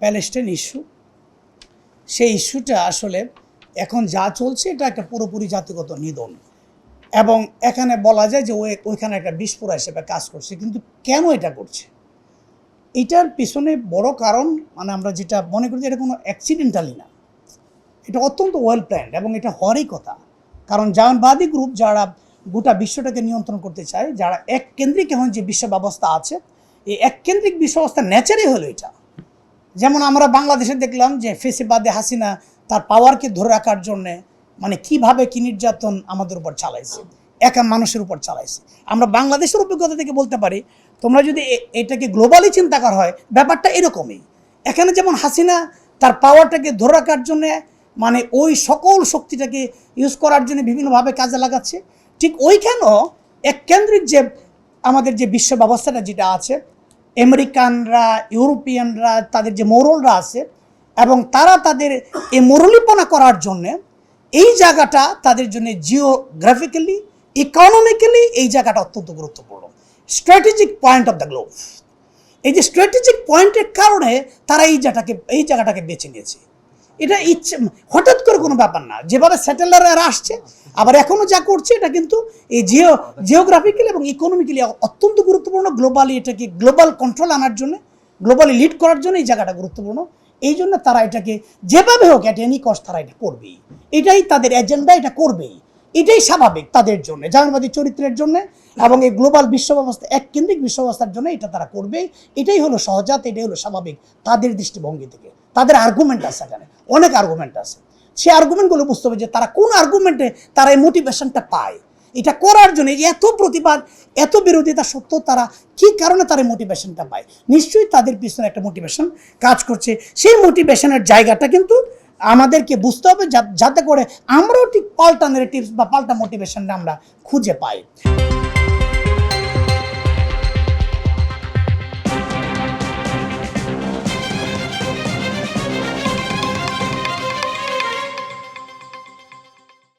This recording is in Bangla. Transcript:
Palestine issue. সেই ইস্যুটা আসলে এখন যা চলছে, এটা একটা পুরোপুরি জাতিগত নিধন। এবং এখানে বলা যায় যে, ওই ওইখানে একটা বিস্ফোরা হিসেবে কাজ করছে। কিন্তু কেন এটা করছে? এটার পিছনে বড় কারণ মানে আমরা যেটা মনে করি এটা কোনো অ্যাক্সিডেন্টালি না। এটা অত্যন্ত ওয়েল প্ল্যান্ড এবং এটা হওয়ারই কথা। কারণ জামানবাদী গ্রুপ যারা গোটা বিশ্বটাকে নিয়ন্ত্রণ করতে চায়, যারা এক কেন্দ্রিক এখন যে বিশ্ব ব্যবস্থা আছে, এই এক কেন্দ্রিক বিশ্ব ব্যবস্থার নেচারই হলো এটা। যেমন আমরা বাংলাদেশে দেখলাম যে ফেসিবাদে হাসিনা তার পাওয়ারকে ধরে রাখার জন্যে মানে কীভাবে কি নির্যাতন আমাদের উপর চালাইছে, একা মানুষের উপর চালাইছে। আমরা বাংলাদেশের অভিজ্ঞতা থেকে বলতে পারি, তোমরা যদি এটাকে গ্লোবালি চিন্তা করা হয়, ব্যাপারটা এরকমই। এখানে যেমন হাসিনা তার পাওয়ারটাকে ধরে রাখার জন্যে মানে ওই সকল শক্তিটাকে ইউজ করার জন্য বিভিন্নভাবে কাজে লাগাচ্ছে, ঠিক ওইখানেও এক কেন্দ্রিক যে আমাদের যে বিশ্ব ব্যবস্থাটা যেটা আছে আমেরিকানরা, ইউরোপিয়ানরা, তাদের যে মোরলরা আছে এবং তারা তাদের এই মোরলিপনা করার জন্যে এই জায়গাটা তাদের জন্য জিওগ্রাফিক্যালি ইকোনমিক্যালি এই জায়গাটা অত্যন্ত গুরুত্বপূর্ণ। Strategic point of the globe এই যে স্ট্র্যাটেজিক পয়েন্টের কারণে তারা এই জায়গাটাকে এই জায়গাটাকে বেছে নিয়েছে। এটা ইচ্ছে, হঠাৎ করে কোনো ব্যাপার না। যেভাবে স্যাটেলাররা আসছে, আবার এখনও যা করছে, এটা কিন্তু এই জিও জিওগ্রাফিক্যালি এবং ইকোনমিক্যালি অত্যন্ত গুরুত্বপূর্ণ। গ্লোবালি এটাকে গ্লোবাল কন্ট্রোল আনার জন্য গ্লোবালি লিড করার জন্য এই জায়গাটা গুরুত্বপূর্ণ। এই জন্য তারা এটাকে যেভাবে হোক এট এনি কস্ট তারা এটা করবেই। এটাই তাদের এজেন্ডা এটা করবেই। এটাই স্বাভাবিক তাদের জন্য জামানবাদী চরিত্রের জন্য এবং এই গ্লোবাল বিশ্ব ব্যবস্থা এক কেন্দ্রিক বিশ্ব ব্যবস্থার জন্য এটা তারা করবেই। এটাই হলো সহজাত, এটাই হলো স্বাভাবিক তাদের দৃষ্টিভঙ্গি থেকে। তাদের আর্গুমেন্ট আছে এখানে। অনেক আর্গুমেন্ট আছে। সেই আর্গুমেন্টগুলো বুঝতে হবে যে তারা কোন আর্গুমেন্টে তারা এই মোটিভেশনটা পায়। এটা করার জন্য এত প্রতিবাদ, এত বিরোধিতা সত্ত্বেও তারা কি কারণে তারা মোটিভেশনটা পায়? নিশ্চয়ই তাদের পিছনে একটা মোটিভেশন কাজ করছে। সেই মোটিভেশনের জায়গাটা কিন্তু আমাদেরকে বুঝতে হবে যাতে করে আমরাও ঠিক পাল্টা নেগেটিভস বা পাল্টা মোটিভেশনটা আমরা খুঁজে পাই।